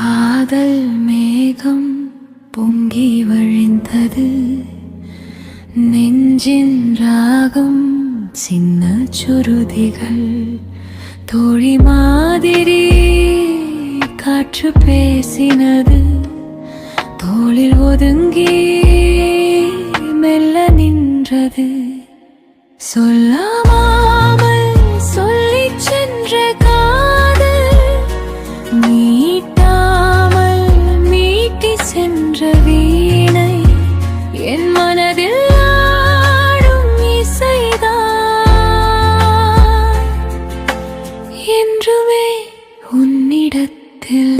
காதல் மேகம் பொங்கி வழிந்தது. நெஞ்சின் ராகம் சின்ன சுருதிகள். தோழி மாதிரி காற்று பேசினது. தோளில் ஒதுங்கி மெல்ல நின்றது. சொல்லாமா? சென்ற வீணை என் மனதில் ஆடும் இசைதான். என்றுமே உன்னிடத்தில்